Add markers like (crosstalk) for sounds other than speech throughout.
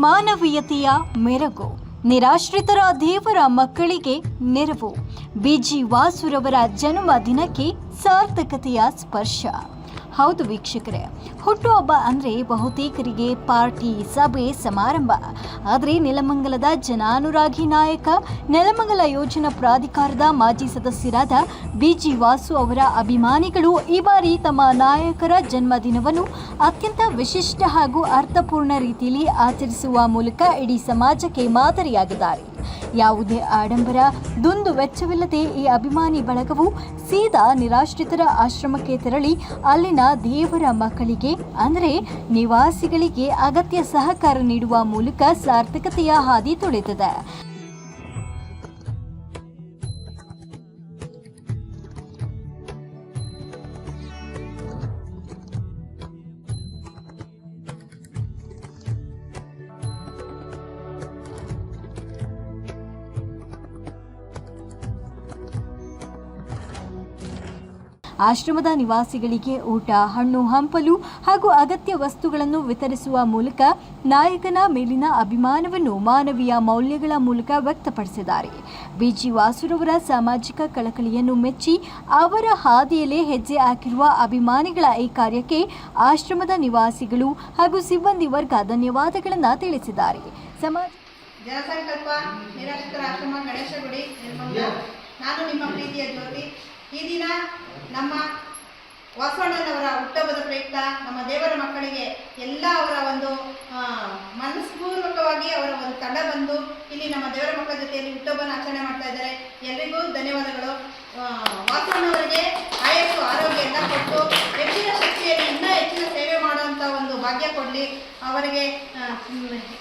ಮಾನವೀಯತೆಯ ಮೆರಗು. ನಿರಾಶ್ರಿತರ ದೇವರ ಮಕ್ಕಳಿಗೆ ನೆರವು. ಬಿಜಿ ವಾಸುರವರ ಜನ್ಮ ದಿನಕ್ಕೆ ಸಾರ್ಥಕತೆಯ ಸ್ಪರ್ಶ. ಹೌದು ವೀಕ್ಷಕರೇ. ಹುಟ್ಟುಹಬ್ಬ ಅಂದರೆ ಬಹುತೇಕರಿಗೆ ಪಾರ್ಟಿ, ಸಭೆ, ಸಮಾರಂಭ. ಆದರೆ ನೆಲಮಂಗಲದ ಜನಾನುರಾಗಿ ನಾಯಕ, ನೆಲಮಂಗಲ ಯೋಜನಾ ಪ್ರಾಧಿಕಾರದ ಮಾಜಿ ಸದಸ್ಯರಾದ ಬಿಜಿ ವಾಸು ಅವರ ಅಭಿಮಾನಿಗಳು ಈ ಬಾರಿ ತಮ್ಮ ನಾಯಕರ ಜನ್ಮದಿನವನ್ನು ಅತ್ಯಂತ ವಿಶಿಷ್ಟ ಹಾಗೂ ಅರ್ಥಪೂರ್ಣ ರೀತಿಯಲ್ಲಿ ಆಚರಿಸುವ ಮೂಲಕ ಇಡೀ ಸಮಾಜಕ್ಕೆ ಮಾದರಿಯಾಗಿದ್ದಾರೆ. ಯಾವುದೇ ಆಡಂಬರ, ದುಂದು ವೆಚ್ಚವಿಲ್ಲದೆ ಈ ಅಭಿಮಾನಿ ಬಳಗವು ಸೀದಾ ನಿರಾಶ್ರಿತರ ಆಶ್ರಮಕ್ಕೆ ತೆರಳಿ ಅಲ್ಲಿನ ದೇವರ ಮಕ್ಕಳಿಗೆ, ಅಂದರೆ ನಿವಾಸಿಗಳಿಗೆ ಅಗತ್ಯ ಸಹಕಾರ ನೀಡುವ ಮೂಲಕ ಸಾರ್ಥಕತೆಯ ಹಾದಿ ತುಳಿದಿದೆ ಆಶ್ರಮದ ನಿವಾಸಿಗಳಿಗೆ ಊಟ ಹಣ್ಣು ಹಂಪಲು ಹಾಗೂ ಅಗತ್ಯ ವಸ್ತುಗಳನ್ನು ವಿತರಿಸುವ ಮೂಲಕ ನಾಯಕನ ಮೇಲಿನ ಅಭಿಮಾನವನ್ನು ಮಾನವೀಯ ಮೌಲ್ಯಗಳ ಮೂಲಕ ವ್ಯಕ್ತಪಡಿಸಿದ್ದಾರೆ. ಬಿಜಿ ವಾಸುರವರ ಸಾಮಾಜಿಕ ಕಳಕಳಿಯನ್ನು ಮೆಚ್ಚಿ ಅವರ ಹಾದಿಯಲ್ಲೇ ಹೆಜ್ಜೆ ಹಾಕಿರುವ ಅಭಿಮಾನಿಗಳ ಈ ಕಾರ್ಯಕ್ಕೆ ಆಶ್ರಮದ ನಿವಾಸಿಗಳು ಹಾಗೂ ಸಿಬ್ಬಂದಿ ವರ್ಗ ಧನ್ಯವಾದಗಳನ್ನು ತಿಳಿಸಿದ್ದಾರೆ. ಸಮಾಜ ಜನಸಂಕಲ್ಪ ನಿರಾಶ್ರಿತರ ಆಶ್ರಮ ಗಣೇಶ ಗುಡಿ ನಾನು ನಿಮ್ಮ ಪ್ರೀತಿಯ ಜ್ಯೋತಿ. ಈ ದಿನ ನಮ್ಮ ವಾಸವಣ್ಣನವರ ಹುಟ್ಟಹಬ್ಬದ ಪ್ರಯುಕ್ತ ನಮ್ಮ ದೇವರ ಮಕ್ಕಳಿಗೆ ಎಲ್ಲ ಅವರ ಒಂದು ಮನಸ್ಪೂರ್ವಕವಾಗಿ ಅವರ ಒಂದು ತಂಡ ಬಂದು ಇಲ್ಲಿ ನಮ್ಮ ದೇವರ ಮಕ್ಕಳ ಜೊತೆಯಲ್ಲಿ ಹುಟ್ಟಹಬ್ಬನ ಆಚರಣೆ ಮಾಡ್ತಾ ಇದ್ದಾರೆ. ಎಲ್ರಿಗೂ ಧನ್ಯವಾದಗಳು. ವಾಸವಣ್ಣವರಿಗೆ ಆಯಸ್ಸು, ಆರೋಗ್ಯ ಎಲ್ಲ ಕೊಟ್ಟು ಹೆಚ್ಚಿನ ಶಕ್ತಿಯಲ್ಲಿ ಇನ್ನೂ ಹೆಚ್ಚಿನ ಸೇವೆ ಮಾಡುವಂಥ ಒಂದು ಭಾಗ್ಯ ಕೊಡಲಿ. ಅವರಿಗೆ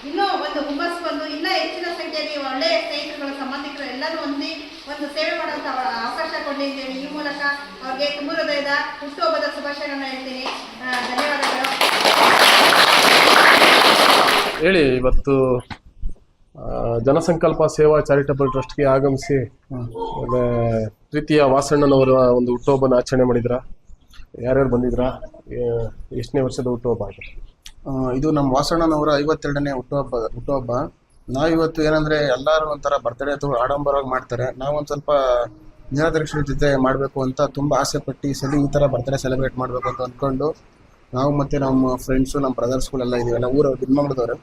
ಇನ್ನೂ ಒಂದು ಹುಮ್ಮಸ್ಸು ಬಂದು ಇನ್ನೂ ಹೆಚ್ಚಿನ ಸಂಖ್ಯೆಯಲ್ಲಿ ಒಳ್ಳೆಯ ಸ್ನೇಹಿತರುಗಳು ಸಂಬಂಧಿಕರು ಎಲ್ಲರೂ ಹೊಂದಿ ಒಂದು ಸೇವೆ ಮಾಡುವಂಥ ಅವಕಾಶ ಕೊಡಲಿ ಅಂತೇಳಿ ಈ ಮೂಲಕ ಅವ್ರಿಗೆ ತುಂಬ ಹೃದಯದ ಹುಟ್ಟುಹಬ್ಬದ ಶುಭಾಶಯಗಳನ್ನ ಹೇಳ್ತೀನಿ. ಧನ್ಯವಾದಗಳು. ಹೇಳಿ ಇವತ್ತು ಜನಸಂಕಲ್ಪ ಸೇವಾ ಚಾರಿಟಬಲ್ ಟ್ರಸ್ಟ್ಗೆ ಆಗಮಿಸಿ ಆಮೇಲೆ ಪ್ರೀತಿಯ ವಾಸಣ್ಣನವರ ಒಂದು ಹುಟ್ಟುಹಬ್ಬನ ಆಚರಣೆ ಮಾಡಿದ್ರ? ಯಾರ್ಯಾರು ಬಂದಿದ್ರಾ? ಎಷ್ಟನೇ ವರ್ಷದ ಹುಟ್ಟುಹಬ್ಬ ಅದು ಆ, ಇದು ನಮ್ಮ ವಾಸಣ್ಣನವರ ಐವತ್ತೆರಡನೇ ಹುಟ್ಟುಹಬ್ಬ ಹುಟ್ಟುಹಬ್ಬ ನಾವಿವತ್ತು ಏನಂದ್ರೆ ಎಲ್ಲರೂ ಒಂಥರ ಬರ್ತಡೇ ಅಥವಾ ಆಡಂಬರವಾಗಿ ಮಾಡ್ತಾರೆ. ನಾವೊಂದು ಸ್ವಲ್ಪ ನಿರಾದಕ್ಷರ ಜೊತೆ ಮಾಡಬೇಕು ಅಂತ ತುಂಬ ಆಸೆ ಪಟ್ಟು ಸಲ ಈ ಥರ ಬರ್ತ್ಡೇ ಸೆಲೆಬ್ರೇಟ್ ಮಾಡಬೇಕು ಅಂತ ಅಂದ್ಕೊಂಡು ನಾವು ಮತ್ತೆ ನಮ್ಮ ಫ್ರೆಂಡ್ಸು ನಮ್ಮ ಬ್ರದರ್ಸ್ಗಳೆಲ್ಲ ಇದೀವಲ್ಲ ಊರು ಬಿನ್ಮಂಗಲದವರು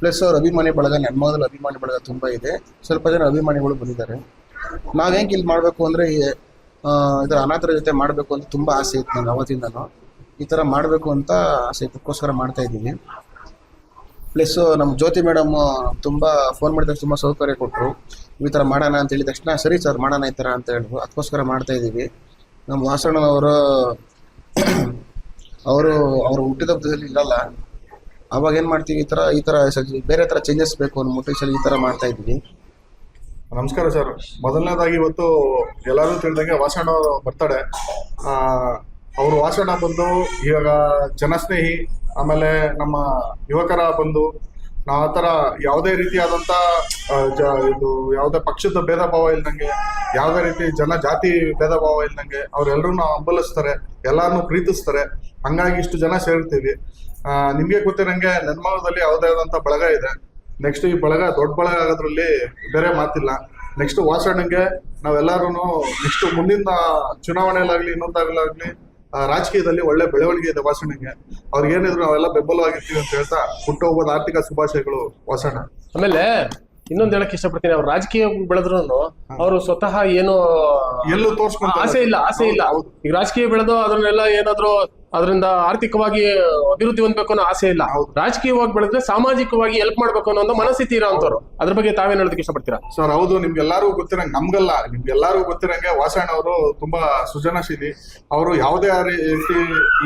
ಪ್ಲಸ್ ಅವ್ರ ಅಭಿಮಾನಿ ಬಳಗ ನೆನ್ಮಗದಲ್ಲಿ ಅಭಿಮಾನಿ ಬಳಗ ತುಂಬ ಇದೆ. ಸ್ವಲ್ಪ ಜನ ಅಭಿಮಾನಿಗಳು ಬಂದಿದ್ದಾರೆ. ನಾವೇಂಗೆ ಇಲ್ಲಿ ಮಾಡಬೇಕು ಅಂದರೆ ಇದರ ಅನಾಥರ ಜೊತೆ ಮಾಡಬೇಕು ಅಂತ ತುಂಬ ಆಸೆ ಇತ್ತು ನನಗೆ ಅವತ್ತಿಂದನೂ. ಈ ಥರ ಮಾಡಬೇಕು ಅಂತ ಆಸೆ ಇದಕ್ಕೋಸ್ಕರ ಮಾಡ್ತಾ ಇದ್ದೀನಿ. ಪ್ಲಸ್ ನಮ್ಮ ಜ್ಯೋತಿ ಮೇಡಮ್ ತುಂಬ ಫೋನ್ ಮಾಡಿದಾಗ ತುಂಬ ಸೌಕರ್ಯ ಕೊಟ್ಟರು ಈ ಥರ ಮಾಡೋಣ ಅಂತ ಹೇಳಿದ ತಕ್ಷಣ, ಸರಿ ಸರ್ ಮಾಡೋಣ ಈ ಥರ ಅಂತ ಹೇಳಿದ್ರು. ಅದಕ್ಕೋಸ್ಕರ ಮಾಡ್ತಾ ಇದ್ದೀವಿ. ನಮ್ಮ ವಾಸಣ್ಣನವರು ಅವರು (clears throat) ಅವರು ಹುಟ್ಟಿದ ಹಬ್ಬದಲ್ಲಿ ಇರಲ್ಲ. ಅವಾಗ ಏನು ಮಾಡ್ತೀವಿ? ಈ ಥರ ಈ ಥರ ಬೇರೆ ಥರ ಚೇಂಜಸ್ ಬೇಕು ಅನ್ನೋ ಸಲ ಈ ಥರ ಮಾಡ್ತಾ ಇದ್ದೀವಿ. ನಮಸ್ಕಾರ ಸರ್ ಮೊದಲನೇದಾಗಿ ಇವತ್ತು ಎಲ್ಲರೂ ತಿಳಿದಂಗೆ ವಾಸಣ್ಣ ಬರ್ತಡೆ ಅವರು ವಾಸಣ್ಣ ಬಂದು ಇವಾಗ ಜನಸ್ನೇಹಿ, ಆಮೇಲೆ ನಮ್ಮ ಯುವಕರ ಬಂದು ನಾವು ಆ ಥರ ಯಾವುದೇ ರೀತಿಯಾದಂಥ ಇದು ಯಾವುದೇ ಪಕ್ಷದ ಭೇದ ಭಾವ ಇಲ್ದಂಗೆ, ಯಾವುದೇ ರೀತಿ ಜನ ಜಾತಿ ಭೇದ ಭಾವ ಇಲ್ದಂಗೆ ಅವರೆಲ್ಲರೂ ಹಂಬಲಿಸ್ತಾರೆ, ಎಲ್ಲರನ್ನೂ ಪ್ರೀತಿಸ್ತಾರೆ, ಹಂಗಾಗಿ ಇಷ್ಟು ಜನ ಸೇರ್ತೀವಿ ನಿಮಗೆ ಗೊತ್ತಿರಂಗೆ ನೆನ್ಮಗದಲ್ಲಿ ಯಾವುದೇ ಆದಂಥ ಬಳಗ ಇದೆ. ನೆಕ್ಸ್ಟ್ ಈ ಬಳಗ, ದೊಡ್ಡ ಬಳಗ ಆಗೋದ್ರಲ್ಲಿ ಬೇರೆ ಮಾತಿಲ್ಲ. ನೆಕ್ಸ್ಟ್ ವಾಸಣ್ಣಂಗೆ ನಾವೆಲ್ಲರೂ ನೆಕ್ಸ್ಟ್ ಮುಂದಿನ ಚುನಾವಣೆಯಲ್ಲಾಗಲಿ ಇನ್ನೊಂದಾಗಲಾಗಲಿ ರಾಜಕೀಯದಲ್ಲಿ ಒಳ್ಳೆ ಬೆಳವಣಿಗೆ ಇದೆ ವಾಸಣ್ಣಂಗೆ. ಅವ್ರಿಗೆ ಏನಿದ್ರು ನಾವೆಲ್ಲ ಬೆಂಬಲವಾಗಿರ್ತೀವಿ ಅಂತ ಹೇಳ್ತಾ ಹುಟ್ಟುಹಬ್ಬದ ಆರ್ಥಿಕ ಶುಭಾಶಯಗಳು ವಾಸಣ್ಣ. ಆಮೇಲೆ ಇನ್ನೊಂದ್ ಹೇಳಕ್ ಇಷ್ಟಪಡ್ತೀನಿ ಅವ್ರು ರಾಜಕೀಯ ಬೆಳೆದ್ರು ಅವರು ಸ್ವತಃ ಏನು ಎಲ್ಲೂ ತೋರಿಸ್ಕೊಂಡು ಆಸೆ ಇಲ್ಲ ಆಸೆ ಇಲ್ಲ. ಈಗ ರಾಜಕೀಯ ಬೆಳೆದು ಅದನ್ನೆಲ್ಲ ಏನಾದ್ರು ಅದರಿಂದ ಆರ್ಥಿಕವಾಗಿ ಅಭಿವೃದ್ಧಿ ಹೊಂದಬೇಕು ಅನ್ನೋ ಆಸೆ ಇಲ್ಲ. ರಾಜಕೀಯವಾಗಿ ಬೆಳೆದ್ರೆ ಸಾಮಾಜಿಕವಾಗಿ ಹೆಲ್ಪ್ ಮಾಡ್ಬೇಕು ಅನ್ನೋ ಒಂದು ಮನಸ್ಥಿತಿ ಇರೋಂಥವ್ರು. ಅದ್ರ ಬಗ್ಗೆ ತಾವೇನ್ ಹೇಳೋದಕ್ಕೆ ಇಷ್ಟಪಡ್ತೀರಾ? ಸರ್ ಹೌದು ನಿಮ್ಗೆಲ್ಲರಿಗೂ ಗೊತ್ತಿರಂಗೆ ನಮ್ಗಲ್ಲ ನಿಮ್ಗೆಲ್ಲರಿಗೂ ಗೊತ್ತಿರಂಗೆ ವಾಸಣ್ಣ ಅವರು ತುಂಬಾ ಸೃಜನಶೀಲಿ. ಅವರು ಯಾವುದೇ ರೀತಿ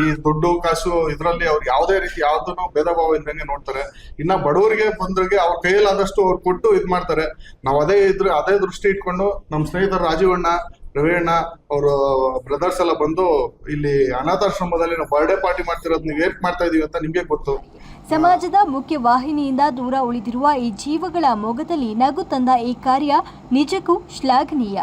ಈ ದುಡ್ಡು ಕಾಸು ಇದರಲ್ಲಿ ಅವ್ರು ಯಾವುದೇ ರೀತಿ ಯಾವ್ದನ್ನು ಭೇದ ಭಾವ ಇದ್ದಂಗೆ ನೋಡ್ತಾರೆ. ಇನ್ನ ಬಡವರಿಗೆ ಬಂದ್ರಿಗೆ ಅವ್ರ ಕೈಯಲ್ಲಾದಷ್ಟು ಅವ್ರು ಕೊಟ್ಟು ಇದ್ ಮಾಡ್ತಾರೆ. ನಾವು ಅದೇ ಇದ್ರೆ ಅದೇ ದೃಷ್ಟಿ ಇಟ್ಕೊಂಡು ನಮ್ಮ ಸ್ನೇಹಿತರು ರಾಜೀವಣ್ಣ ರವಿಯಣ್ಣ ಅವರು ಬ್ರದರ್ಸ್ ಎಲ್ಲ ಬಂದು ಇಲ್ಲಿ ಅನಾಥಾಶ್ರಮದಲ್ಲಿ ಬರ್ಡೇ ಪಾರ್ಟಿ ಮಾಡ್ತಿರೋದು ನೀವು ಮಾಡ್ತಾ ಇದೀವಿ ಅಂತ ನಿಮ್ಗೆ ಗೊತ್ತು. ಸಮಾಜದ ಮುಖ್ಯ ವಾಹಿನಿಯಿಂದ ದೂರ ಉಳಿದಿರುವ ಈ ಜೀವಗಳ ಮೊಗದಲ್ಲಿ ನಗು ತಂದ ಈ ಕಾರ್ಯ ನಿಜಕ್ಕೂ ಶ್ಲಾಘನೀಯ.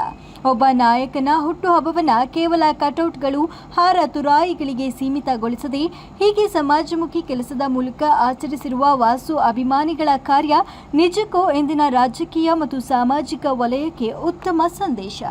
ಒಬ್ಬ ನಾಯಕನ ಹುಟ್ಟುಹಬ್ಬವನ್ನ ಕೇವಲ ಕಟೌಟ್ಗಳು, ಹಾರ ತುರಾಯಿಗಳಿಗೆ ಸೀಮಿತಗೊಳಿಸದೆ ಹೀಗೆ ಸಮಾಜಮುಖಿ ಕೆಲಸದ ಮೂಲಕ ಆಚರಿಸಿರುವ ವಾಸು ಅಭಿಮಾನಿಗಳ ಕಾರ್ಯ ನಿಜಕ್ಕೂ ಇಂದಿನ ರಾಜಕೀಯ ಮತ್ತು ಸಾಮಾಜಿಕ ವಲಯಕ್ಕೆ ಉತ್ತಮ ಸಂದೇಶ.